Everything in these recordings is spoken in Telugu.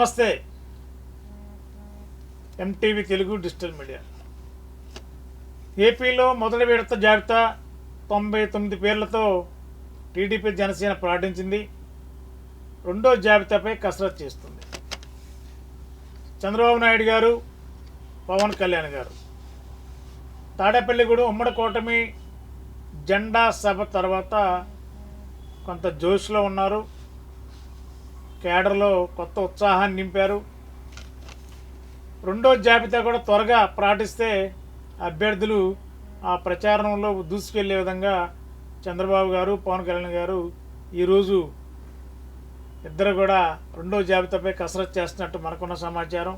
నమస్తే. MTV Telugu digital media. ఏపీలో మొదటి విడత జాబితా తొంభై తొమ్మిది పేర్లతో టీడీపీ జనసేన ప్రకటించింది. రెండో జాబితాపై కసరత్తు చేస్తుంది. చంద్రబాబు నాయుడు గారు పవన్ కళ్యాణ్ గారు. తాడేపల్లిగూడెం ఉమ్మడి కూటమి జెండా సభ తర్వాత కొంత జోష్లో ఉన్నారు. కేడర్లో కొత్త ఉత్సాహాన్ని నింపారు. రెండో జాబితా కూడా త్వరగా ప్రాటిస్తే అభ్యర్థులు ఆ ప్రచారంలో దూసుకెళ్ళే విధంగా చంద్రబాబు గారు పవన్ కళ్యాణ్ గారు ఈరోజు ఇద్దరు కూడా రెండో జాబితాపై కసరత్తు చేస్తున్నట్టు మనకున్న సమాచారం.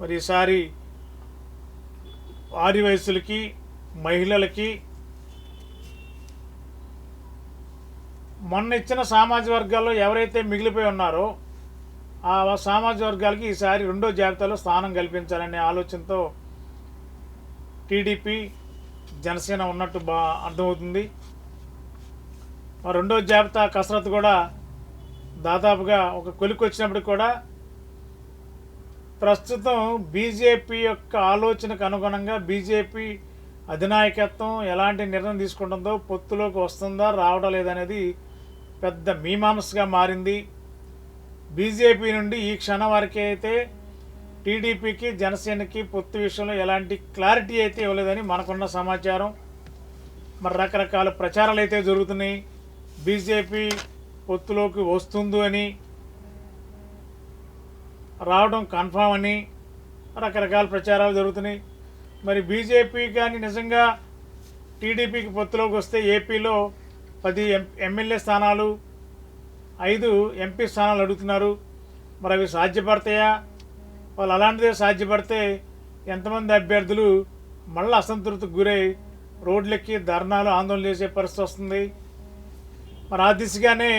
మరి ఈసారి ఆరి వయసులకి మహిళలకి మొన్న ఇచ్చిన సామాజిక వర్గాల్లో ఎవరైతే మిగిలిపోయి ఉన్నారో ఆ సామాజిక వర్గాలకి ఈసారి రెండో జాబితాలో స్థానం కల్పించాలనే ఆలోచనతో టీడీపీ జనసేన ఉన్నట్టు బా అర్థమవుతుంది. రెండో జాబితా కసరత్తు కూడా దాదాపుగా ఒక కొలికి వచ్చినప్పుడు కూడా ప్రస్తుతం బీజేపీ యొక్క ఆలోచనకు అనుగుణంగా బీజేపీ అధినాయకత్వం ఎలాంటి నిర్ణయం తీసుకుంటుందో పొత్తులోకి వస్తుందా రావడం లేదనేది పెద్ద మీమాంసగా మారింది. బీజేపీ నుండి ఈ క్షణం వరకే అయితే టీడీపీకి జనసేనకి పొత్తు విషయంలో ఎలాంటి క్లారిటీ అయితే ఇవ్వలేదని మనకున్న సమాచారం. మరి రకరకాల ప్రచారాలు అయితే జరుగుతున్నాయి. బీజేపీ పొత్తులోకి వస్తుంది అని రావడం కన్ఫామ్ అని రకరకాల ప్రచారాలు జరుగుతున్నాయి. మరి బీజేపీ కానీ నిజంగా టీడీపీకి పొత్తులోకి వస్తే ఏపీలో పది ఎం ఎమ్మెల్యే స్థానాలు ఐదు ఎంపీ స్థానాలు అడుగుతున్నారు. మరి అవి సాధ్యపడతాయా? వాళ్ళు అలాంటిదే సాధ్యపడితే ఎంతమంది అభ్యర్థులు మళ్ళీ అసంతృప్తికి గురై రోడ్లెక్కి ధర్నాలు ఆందోళన చేసే పరిస్థితి వస్తుంది. మరి ఆ దిశగానే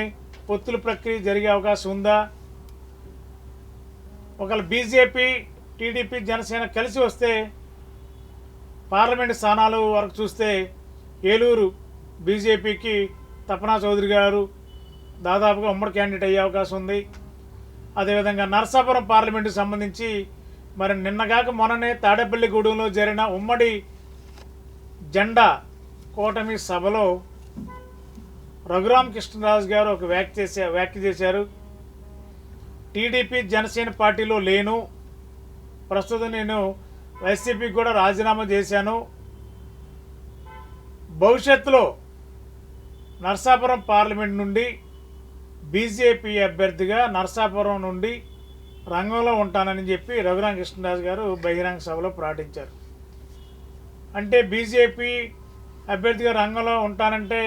పొత్తుల ప్రక్రియ జరిగే అవకాశం ఉందా? ఒకవేళ బీజేపీ టీడీపీ జనసేన కలిసి వస్తే పార్లమెంట్ స్థానాలు వరకు చూస్తే ఏలూరు బీజేపీకి తపనా చౌదరి గారు దాదాపుగా ఉమ్మడి క్యాండిడేట్ అయ్యే అవకాశం ఉంది. అదేవిధంగా నరసాపురం పార్లమెంటుకు సంబంధించి మరి నిన్నగాక మొన్ననే తాడేపల్లిగూడెంలో జరిగిన ఉమ్మడి జెండా కూటమి సభలో రఘురామ్ కృష్ణరాజు గారు ఒక వ్యాఖ్య చేసే వ్యాఖ్య చేశారు. టీడీపీ జనసేన పార్టీలో లేను. ప్రస్తుతం నేను వైసీపీకి కూడా రాజీనామా చేశాను. భవిష్యత్తులో నర్సాపురం పార్లమెంట్ నుండి బీజేపీ అభ్యర్థిగా నర్సాపురం నుండి రంగంలో ఉంటానని చెప్పి రఘురామ కృష్ణదాస్ గారు బహిరంగ సభలో ప్రకటించారు. అంటే బీజేపీ అభ్యర్థిగా రంగంలో ఉంటానంటే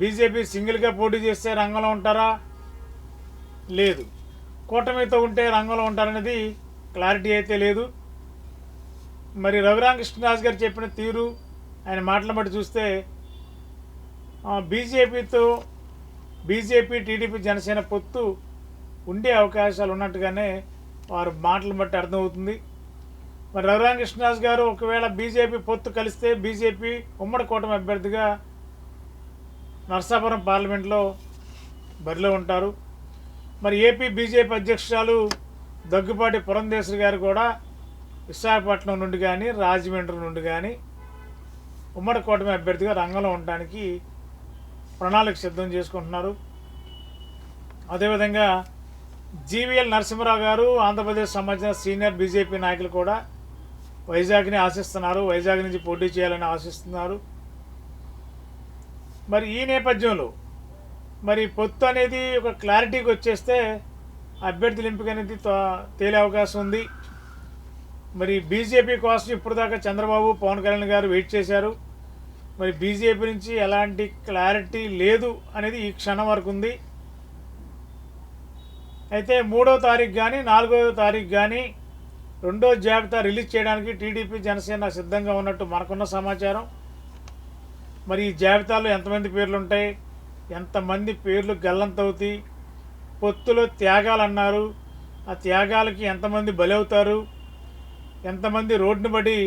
బీజేపీ సింగిల్గా పోటీ చేస్తే రంగంలో ఉంటారా? లేదు. కూటమితో ఉంటే రంగంలో ఉంటారనేది క్లారిటీ అయితే లేదు. మరి రఘురామ కృష్ణరాజు గారు చెప్పిన తీరు ఆయన మాటలు బట్టి చూస్తే బీజేపీతో బీజేపీ టీడీపీ జనసేన పొత్తు ఉండే అవకాశాలు ఉన్నట్టుగానే వారు మాటలు బట్టి అర్థమవుతుంది. మరి రఘురామ కృష్ణరాజు గారు ఒకవేళ బీజేపీ పొత్తు కలిస్తే బీజేపీ ఉమ్మడి కూటమి అభ్యర్థిగా నర్సాపురం పార్లమెంట్లో బరిలో ఉంటారు. మరి ఏపీ బీజేపీ అధ్యక్షురాలు దగ్గుపాటి పురంధేశ్వరి గారు కూడా విశాఖపట్నం నుండి కానీ రాజమండ్రి నుండి కానీ ఉమ్మడి కూటమి అభ్యర్థిగా రంగంలో ఉండడానికి ప్రణాళిక సిద్ధం చేసుకుంటున్నారు. అదేవిధంగా జీవీఎల్ నరసింహరావు గారు ఆంధ్రప్రదేశ్ సంబంధించిన సీనియర్ బీజేపీ నాయకులు కూడా వైజాగ్ని ఆశిస్తున్నారు. వైజాగ్ నుంచి పోటీ చేయాలని ఆశిస్తున్నారు. మరి ఈ నేపథ్యంలో మరి పొత్తు అనేది ఒక క్లారిటీకి వచ్చేస్తే అభ్యర్థుల ఎంపిక అనేది తేలే అవకాశం ఉంది. మరి బీజేపీ కోసం ఇప్పటిదాకా చంద్రబాబు పవన్ కళ్యాణ్ గారు వెయిట్ చేశారు. మరి బీజేపీ నుంచి ఎలాంటి క్లారిటీ లేదు అనేది ఈ క్షణం వరకు ఉంది. అయితే మూడో తారీఖు కానీ నాలుగో తారీఖు కానీ రెండో జాబితా రిలీజ్ చేయడానికి టీడీపీ జనసేన సిద్ధంగా ఉన్నట్టు మనకున్న సమాచారం. మరి ఈ జాబితాలో ఎంతమంది పేర్లు ఉంటాయి ఎంతమంది పేర్లు గల్లంతవుతాయి? పొత్తులో త్యాగాలు అన్నారు ఆ త్యాగాలకి ఎంతమంది బలవుతారు? ఎంతమంది రోడ్డును బడి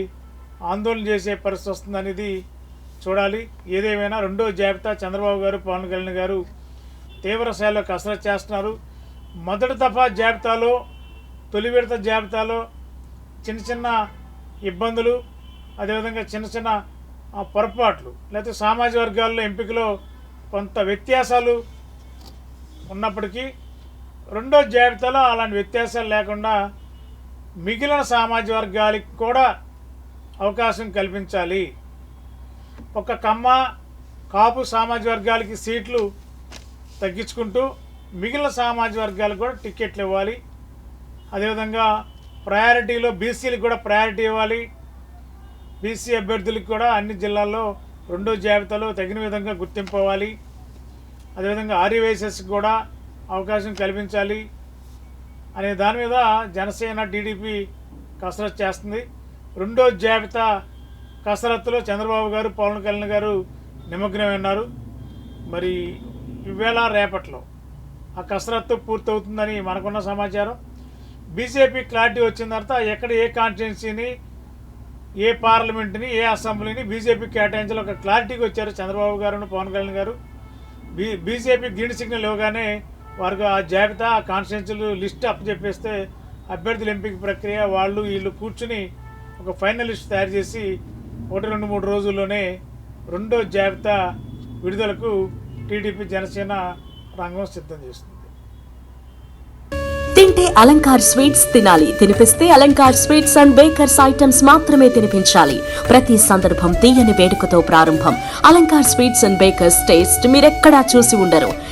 ఆందోళన చేసే పరిస్థితి వస్తుంది అనేది చూడాలి. ఏదేమైనా రెండో జాబితా చంద్రబాబు గారు పవన్ కళ్యాణ్ గారు తీవ్రస్థాయిలో కసరత్ చేస్తున్నారు. మొదటి దఫా జాబితాలో తొలి విడత జాబితాలో చిన్న చిన్న ఇబ్బందులు అదేవిధంగా చిన్న చిన్న పొరపాట్లు లేకపోతే సామాజిక వర్గాల్లో ఎంపికలో కొంత వ్యత్యాసాలు ఉన్నప్పటికీ రెండో జాబితాలో అలాంటి వ్యత్యాసాలు లేకుండా మిగిలిన సామాజిక వర్గాలకి కూడా అవకాశం కల్పించాలి. ఒక కమ్మ కాపు సామాజిక వర్గాలకి సీట్లు తగ్గించుకుంటూ మిగిలిన సామాజిక వర్గాలకు కూడా టికెట్లు ఇవ్వాలి. అదేవిధంగా ప్రయారిటీలో బీసీలకు కూడా ప్రయారిటీ ఇవ్వాలి. బీసీ అభ్యర్థులకు కూడా అన్ని జిల్లాల్లో రెండో జాబితాలో తగిన విధంగా గుర్తింపు ఇవ్వాలి అదేవిధంగా ఆర్యవైసెస్కి కూడా అవకాశం కల్పించాలి అనే దాని మీద జనసేన టీడీపీ కసరత్తు చేస్తుంది. రెండో జాబితా కసరత్తులో చంద్రబాబు గారు పవన్ కళ్యాణ్ గారు నిమగ్నమై ఉన్నారు. మరి ఇవేళ రేపట్లో ఆ కసరత్తు పూర్తవుతుందని మనకున్న సమాచారం. బీజేపీ క్లారిటీ వచ్చిన తర్వాత ఎక్కడ ఏ కాన్స్టిట్యున్సీని ఏ పార్లమెంట్ని ఏ అసెంబ్లీని బీజేపీ కేటాయించాలో ఒక క్లారిటీకి వచ్చారు చంద్రబాబు గారు పవన్ కళ్యాణ్ గారు. బీ బీజేపీ గ్రీన్ సిగ్నల్ ఇవ్వగానే వారికి ఆ జాబితా ఆ కాన్స్టిట్యున్సీలు లిస్ట్ అప్పచెప్పేస్తే అభ్యర్థుల ఎంపిక ప్రక్రియ వాళ్ళు వీళ్ళు కూర్చుని ఒక ఫైనల్ లిస్ట్ తయారు చేసి ఒకటి రెండు మూడు రోజుల్లోనే రెండో జాబితా విడుదలకు టీడీపీ జనసేన రంగం సిద్ధం చేస్తుంది. తింటే అలంకార్ స్వీట్స్ తినాలి. తినిపిస్తే Alankar sweets and bakers items మాత్రమే తినిపించాలి. ప్రతి సందర్భం తీయని వేడుకతో ప్రారంభం. Alankar sweets and bakers taste మీరెక్కడా చూసి ఉండరు.